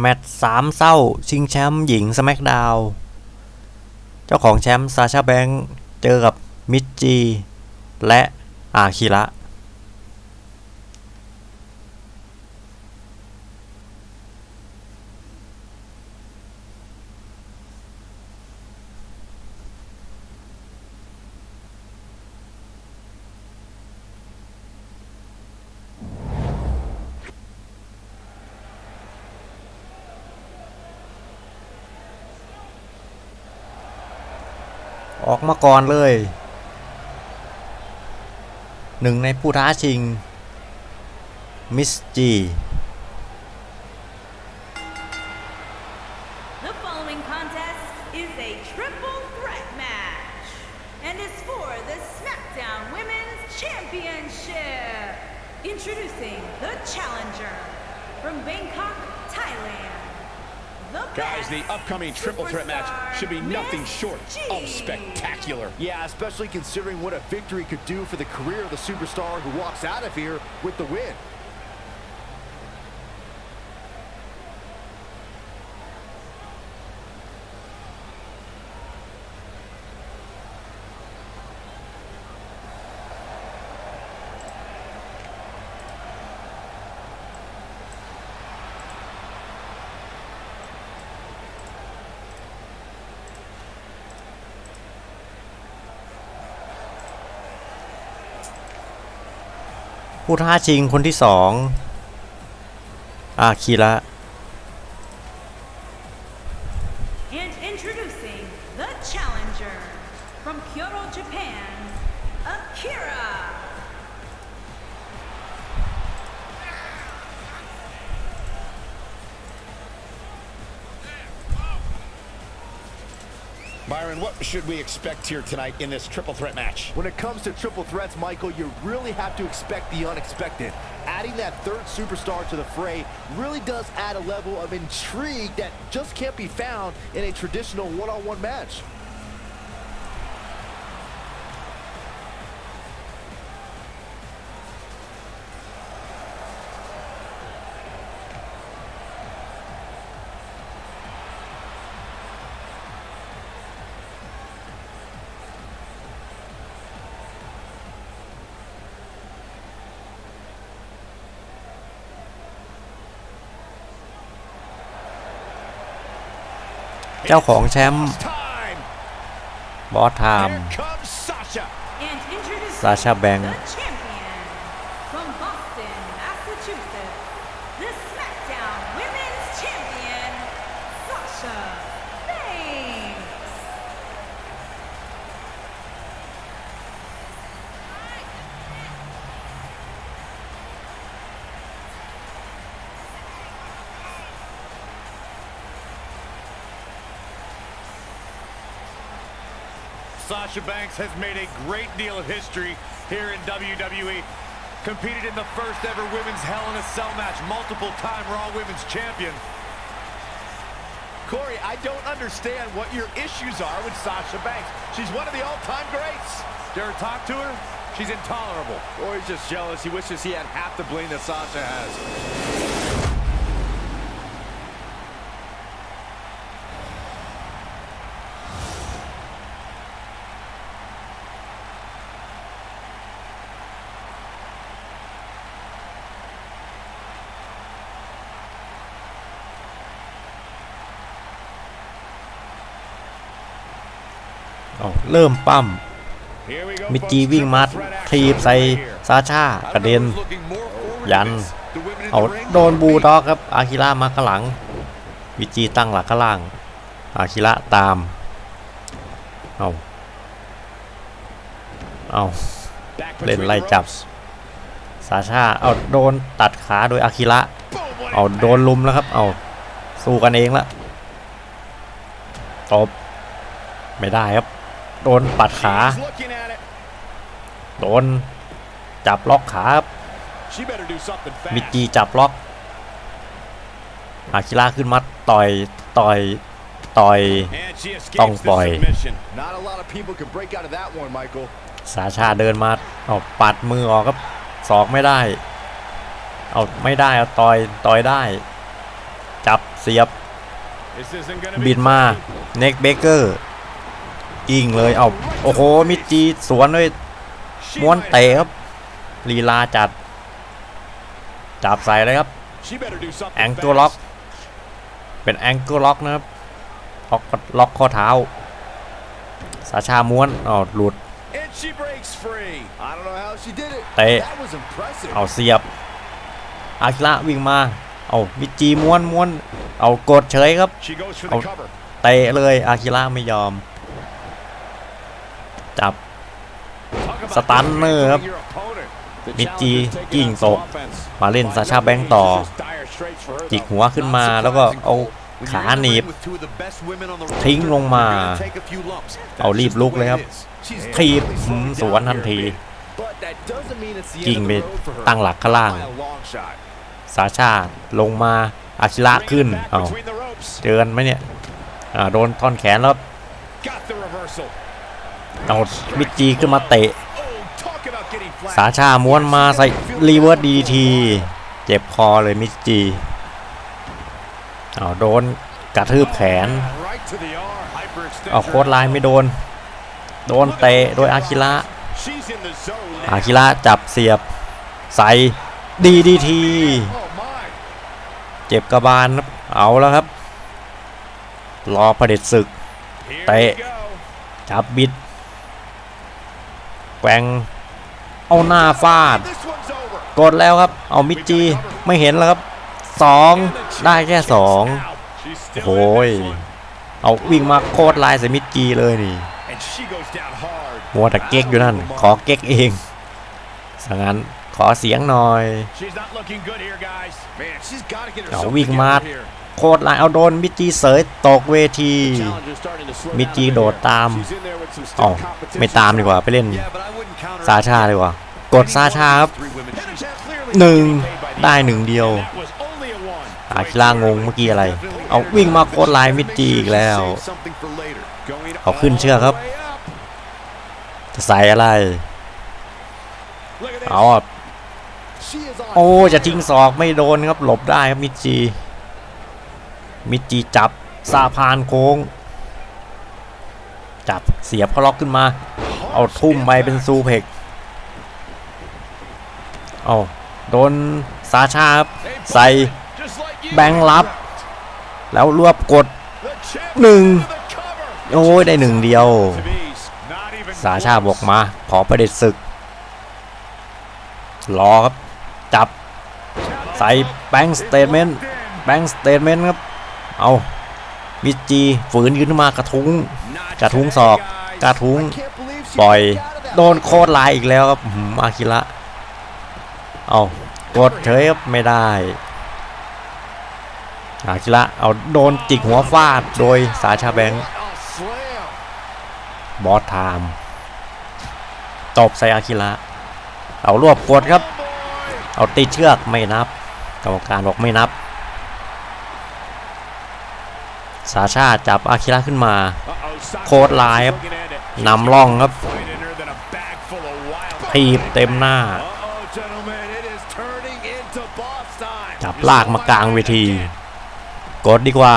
แมตช์สามเศร้า ชิงแชมป์หญิงสแมกดาว เจ้าของแชมป์ซาชาแบงค์เจอกับมิจจีและอาคิระ ออกมาก่อนเลย หนึ่งในผู้ท้าชิง มิสจี triple threat match should be nothing short of spectacular. Yeah, especially considering what a victory could do for the career of the superstar who walks out of here with the win. ผู้ท้าชิงคนที่สองอาคีระ should we expect here tonight in this triple threat match? When it comes to triple threats, Michael, you really have to expect the unexpected. Adding that third superstar to the fray really does add a level of intrigue that just can't be found in a traditional one-on-one match. เจ้าของแชมป์ Time! บอสไทม์ Here comes Sasha. And introducing Sasha Banks. the 'Sasha Banks has made a great deal of history here in WWE. Competed in the first ever women's Hell in a Cell match, multiple time Raw Women's Champion. Corey, I don't understand what your issues are with Sasha Banks. She's one of the all-time greats. Dare talk to her? She's intolerable. Or he's just jealous. He wishes he had half the bling that Sasha has.. เอาเริ่มปั้มมิจีวิ่งมา Triple threat ทีบใส่ซาชากระเด็น ยัน เอาโดนบูด็อกครับ อาคิระมาข้างหลังวิจีตั้งหลักข้างล่าง อาคิระตาม เอาเอาเล่นไล่จับซาชาเอาโดนตัดขาโดยอาคิระเอาโดนลุมแล้วครับ เอาสู้กันเองละตบไม่ได้ครับ โดนปัดขา She's looking at it. โดน จับล็อกขาครับ She better do something มิ fast. จีจับล็อก อาคิระขึ้นมาต่อยต่อยต่อย And she escapes Tong the boy. submission. Not a lot of people can break out of that one, Michael. สาชาเดินมาเอาปัดมือออกครับศอกไม่ได้ เอาไม่ได้เอาต่อยต่อยได้ จับเสียบ This isn't gonna บินมาเน็กเบเกอร์ อิงเลยเอาโอ้โหมิจิสวนด้วย She ม้วน might เตะครับลีลาจัด จับใส่เลยครับ She better do something แองเกิลล็อก fast. เป็นแองเกิลล็อกนะครับล็อกล็อกข้อเท้าสาชาม้วนอ๋อหลุด And she breaks free. I don't know how she did it. Tệ. That was impressive. เอาเสียบอากิระวิ่งมา เอามิจิม้วนม้วน เอากดเฉยครับ She goes for Oh. the cover. เตะเลยอากิระไม่ยอม จับ Talk about Stunner handling ครับ your opponent. The มิจิ challenge is taking กิ่ง on ต some ก offense. มาเล่น Find ซาชา some แบงค์ต่อ ways. Just dire straits for her, จิก though. หัวขึ้นมาแล้วก็เอาขาหนีบ ทิ้งลงมา เอารีบลุกเลยครับ She's ทีบ definitely หืม slowing สวน down ทัน here a ที bit. But that doesn't mean it's the กิ่ง end ไป of the road for her. ตั้งหลักข้างล่าง By a long shot. สาชาลงมาอากิระขึ้น เอา Between the ropes. เดินไหมเนี่ยอ่าโดนท่อนแขนแล้ว Got the reversal. เอามิจิขึ้นมาเตะ สาชาม้วนมาใส่รีเวิร์สดีทีเจ็บคอเลยมิจิเอาโดนกระทืบแขนเอาโค้ดไลน์ไม่โดน โดนเตะโดยอากิระอากิระจับเสียบใส่ดีดีทีเจ็บกระบาลครับเอาแล้วครับ รอประเด็จศึก Here Tệ. we go. จับบิด ว่งเอาหน้าฟาด This one's over. กดแล้วครับ เอามิจิไม่เห็นแล้วครับสองได้แค่สอง She's โอ้ still โห in ย this one. เอาวิ่งมาโคตรลายใส่มิจิเลยนี่ And she goes down hard. มัวแต่เก๊กอยู่นั่น ขอเก๊กเองสังงั้นขอเสียงหน่อย She's not looking good here, guys. Man, she's got to get เอา herself วิ่งมา together here. โคตรลายเอาโดนมิจีเสยตกเวที มิจีโดดตามอ๋อไม่ตามดีกว่าไปเล่นซาชาดีกว่า กดซาชาครับหนึ่งได้หนึ่งเดียวอาคิล่างงเมื่อกี้อะไร เอาวิ่งมาโคตรลายมิจีอีกแล้ว เอาขึ้นเชือกครับ จะใส่อะไรเอาโอ้จะทิ้งศอกไม่โดนครับหลบได้ครับมิจี มิจิจับซาพานโค้ง จับเสียบเขาล็อกขึ้นมา เอาทุ่มไปเป็นซูเพกเอาโดนซาชาใส่แบงค์รับ แล้วรวบกดหนึ่งโอ้ยได้หนึ่งเดียว สาชาบอกมา ขอประเด็จศึก รอครับ จับ ใส่แบงสเตทเมนต์แบงสเตทเมนต์ครับ เอามิจิฝืนยืนขึ้นมากระทุ้ง Not กระทุ้ง today, ศอก guys. กระทุ้ง I can't believe she ปล่อย broke out of that โดนโคตรลายอีกแล้วครับอื้อหืออากิระเอากดเฉยครับไม่ได้อากิระเอาโดนจิกหัวฟาดโดยสาชาแบงค์ What a slam. บอสไทม์ตบใส่อากิระเอารวบกดครับ เอาติดเชือกไม่นับ กรรมการบอกไม่นับ สาชาจับอากิระขึ้นมา Uh-oh, Sasha โคตรลายครับ looking at it. นำร่องครับ Fight in her than a bag full of wild ทีบเต็มหน้า Uh-oh, gentlemen, it is turning into boss time. จับลากมากลางเวที กดดีกว่า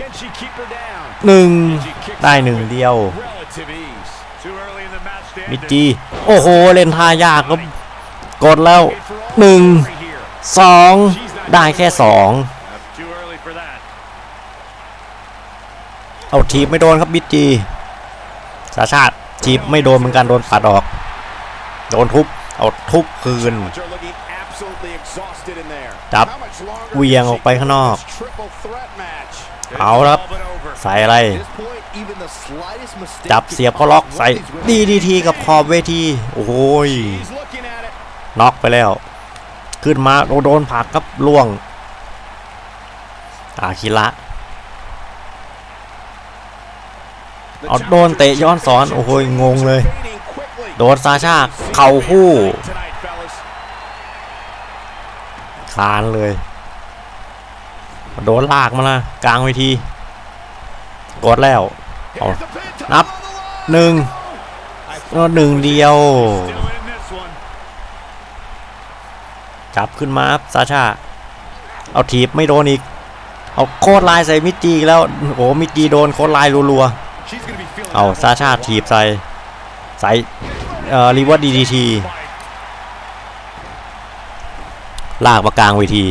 Can she keep her down? หนึ่ง She kicks ได้ out หนึ่ง with เดียว Relative ease. Too early in the match to มิ end it. จี โอ้โห เล่นท่ายากครับ กดแล้ว Wait for all หนึ่ง glory here. สองได้แค่สอง เอาทีบไม่โดนครับบิจีสาชาติทีบไม่โดนเหมือนกันโดนปัดออก โดนทุบเอาทุบคืนจับเวียงออกไปข้างนอก เอาครับ ใส่อะไร จับเสียบก็ล็อกใส่ดีดีทีกับขอบเวที โอ้ยน็อกไปแล้ว ขึ้นมาโดนผักครับล่วงอาคิระ The เอาโดนเตะย้อนสอนโอ้โหงงเลย โดนซาชาเข่าคู่คานเลย โดนลากมาละกลางเวทีกดแล้วเอานับหนึ่งก็หนึ่งเดียว จับขึ้นมาครับซาชาเอาถีบไม่โดนอีก เอาโคตรลายใส่มิจีแล้วโอ้มิจีโดนโคตรลายรัวๆ เอาซาชาถีบใส่ใส่เอ่อรีเวอร์ดีดีทีลากมากลางเวที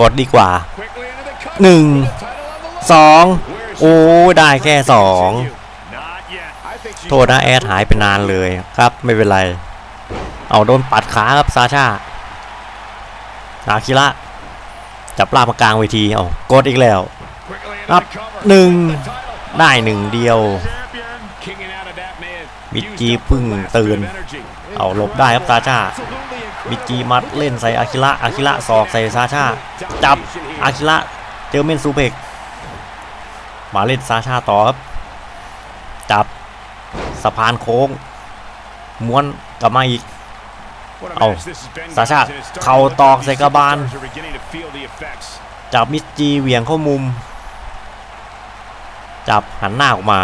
กดดีกว่า quickly into the cut. หนึ่ง Title on the line. สองโอ้ได้แค่สอง Not yet. I think she โทษนะแอดหายไปนานเลยครับไม่เป็นไร เอาโดนปัดขาครับซาชาอาคิระจับลากมากลางเวทีเอากดอีกแล้ว quickly into นับ the cover. หนึ่ง The title. ได้หนึ่งเดียว มิดจีพึ่งตื่น เอาหลบได้ครับซาชามิดจีมัดเล่นใส่อาคิระอาคิระสอกใส่ซาชาจับอาคิระเจอเมนซูเพกมาเล่นซาชาต่อครับ จับสะพานโค้ง ม้วนกลับมาอีก เอาซาชาเข่าตอกใส่กระบาลจับมิดจีเหวี่ยงเข้ามุม จับหันหน้าออกมา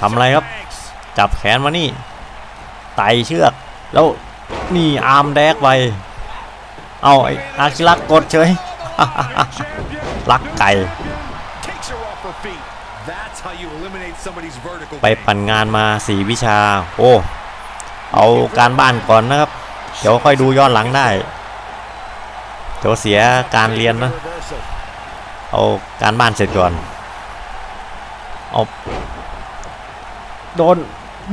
ทำอะไรครับ จับแขนมานี่ ไต่เชือก แล้วนี่อาร์มแดกไป เอาไอ้อาคิระกดเฉย Champion ลักไก่ ไปปั่นงานมาสี่วิชา โอ้ เอาการบ้านก่อนนะครับ เดี๋ยวค่อยดูย้อนหลังได้ เดี๋ยวเสียการเรียนนะ เอาการบ้านเสร็จก่อนเอาโดน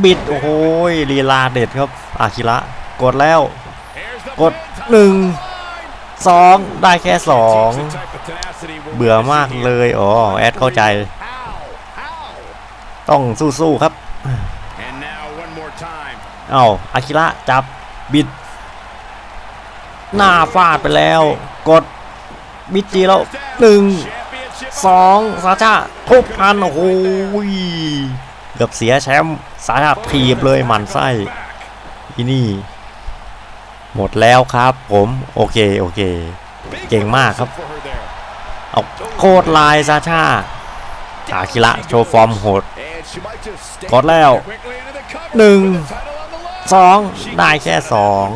บิด โอ้โหยลีลาเด็ดครับ อาคิระกดแล้ว กดหนึ่งสองได้แค่สองเบื่อมากเลยอ๋อแอดเข้าใจ ต้องสู้ๆครับเอาอาคิระจับบิด หน้าฟาดไปแล้ว กด บิจีแล้วหนึ่งสองซาชาทุบพันโอ้โหยเกือบเสียแชมป์ซาชาถีบเลยหมันไส้ที่นี่ หมดแล้วครับผมโอเคโอเค เก่งมากครับ เอาโคตรลายซาชาอาคิระโชว์ฟอร์มโหดกดแล้วหนึ่งสองได้แค่สอง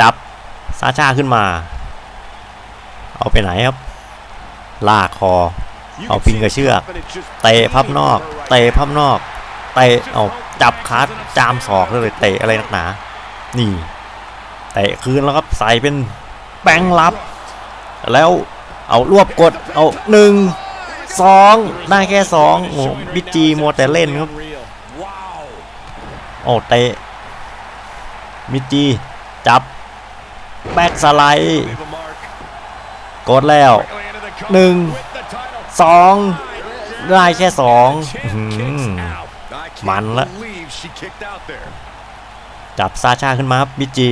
จับซาชาขึ้นมา เอาไปไหนครับ ลากคอ เอา can พิงกับเชือก เตะพับนอก เตะพับนอก เตะเอาจับคัดจามศอกเลยเตะอะไรนักหนา นี่ เตะคืนแล้วครับใส่เป็นแปงรับ แล้วเอารวบกด เอาหนึ่งสองได้แค่สองโอ้โหบิจจีมัวแต่เล่นครับ โอ้เตะมิจีจับ แบ็กสไลด์กดแล้วหนึ่งสองได้แค่สองมันละจับซาชาขึ้นมาครับมิจิ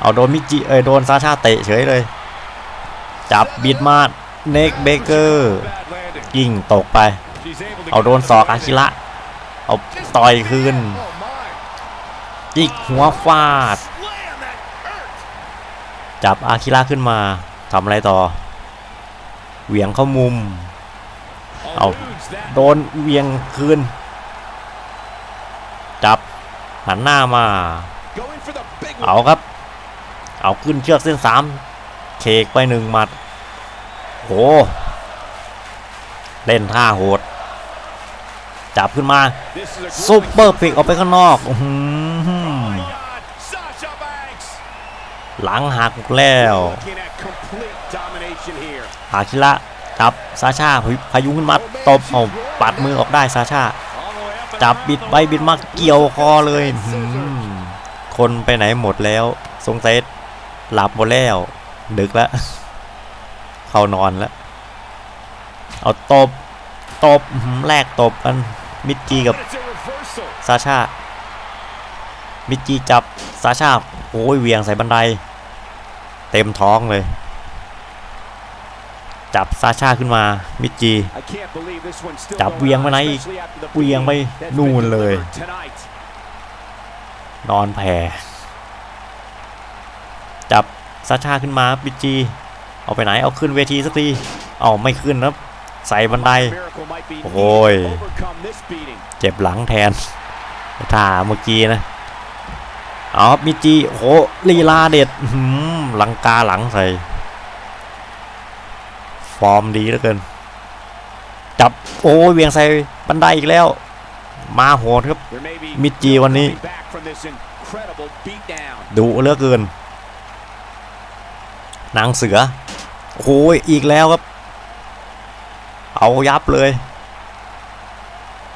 เอาโดนมิจิเอยโดนซาชาเตะเฉยเลย จับบิดมาดเนกเบเกอร์ยิงตกไป เอาโดนสอกอาชิระ เอาต่อยคืนอีกหัวฟาด จับอาคิระขึ้นมาทำอะไรต่อ เหวี่ยงเข้ามุม เอา Eludes that. โดนเหวียงคืน จับหันหน้ามา Going for the big เอาครับ เอาขึ้นเชือกเส้นสามเคกไปหนึ่งหมัดโห เล่นท่าโหด จับขึ้นมา This is a ซุปเปอร์ฟิกออกไปข้างนอกอื้ หลังหักแล้ว Looking at complete domination here. อาคิระจับซาชาพยุงขึ้นมาตบเอาปัดมือออกได้ซาชา All the way up and จับ down. บิดไปบิดมาเกี่ยวคอเลยอื้อหือคนไปไหนหมดแล้ว สงสัยหลับหมดแล้ว ดึกแล้ว เข้านอนแล้ว เอาตบ ตบอื้อหือแลกตบกัน มิดจีกับ But it's a reversal. ซาชา มิจีจับซาชาโอ้ยเวียงใส่บันได เต็มท้องเลย จับซาชาขึ้นมา มิจี จับเวียงไปไหนอีกเวียงไปนู่นเลย นอนแผ่จับซาชาขึ้นมาบิจี เอาไปไหนเอาขึ้นเวทีสักทีเอาไม่ขึ้นครับใส่บันได โอ้โห needed to overcome this beating. เจ็บหลังแทนท่าเมื่อกี้นะ เอาครับมิจิโอ้โหลีลาเด็ดหือหลังกาหลังใส่ ฟอร์มดีเหลือเกิน จับโอ้เวียงใส่บันไดอีกแล้ว มาโหดครับ มิจิวันนี้ดุเหลือเกิน นางเสือโอ้โหอีกแล้วครับ เอายับเลย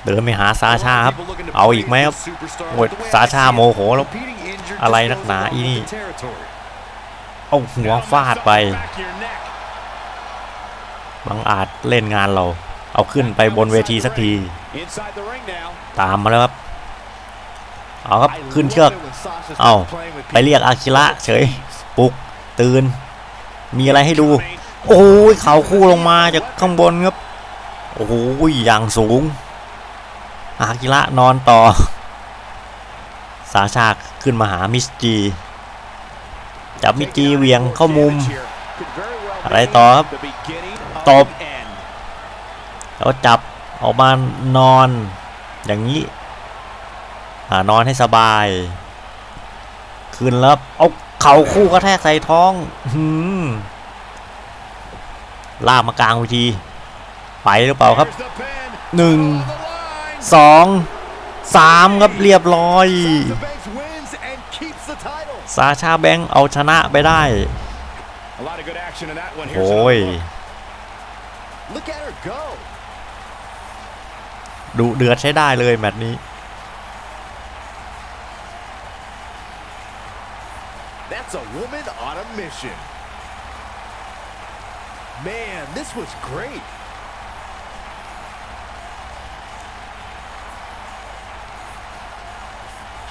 เดินไปหาซาชาครับ เอาอีกไหมครับโอ้ยซาชาโมโหแล้ว อะไรนักหนาอีนี่ เอาหัวฟาดไป บังอาจเล่นงานเรา เอาขึ้นไปบนเวทีสักที ตามมาแล้วครับ เอาครับ ขึ้นเชือก เอาไปเรียกอาคิระเฉยปลุก ตื่น มีอะไรให้ดู โอ้ยเขาคู่ลงมาจากข้างบนครับ โอ้โหอย่างสูง อากิระนอนต่อ สาชาขึ้นมาหามิสจีจับมิสจีเวียงเข้ามุม อะไรต่อครับตบแล้วจับออกมานอนอย่างนี้นอนให้สบายขึ้นแล้วเอาเข่าคู่กระแทกใส่ท้องหืมลากมากลางเวทีไปหรือเปล่าครับหนึ่งสอง สามครับเรียบร้อยซาชาแบงค์เอาชนะไปได้โอ้ยดูเดือดใช้ได้เลยแมตช์นี้ That's a woman on a mission. Man, this was great.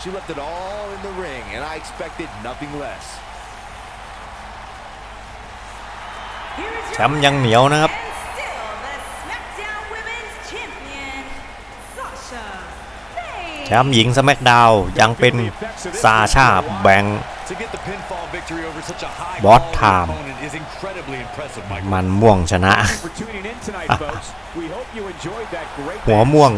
She left it all in the ring, and I expected nothing less. Here is แช your มป์ยังเหนียวนะครับ and still the SmackDown Women's Champion, Sasha แช Banks. มป์หญิงสแมกดาวยังเป็นซาชาแบงค์ To get the pinfall victory over such a high What quality time? opponent is incredibly impressive, Michael. มันม่วงชนะ Thank you for tuning in tonight, folks. We hope you enjoyed that great หัว match. ม่วง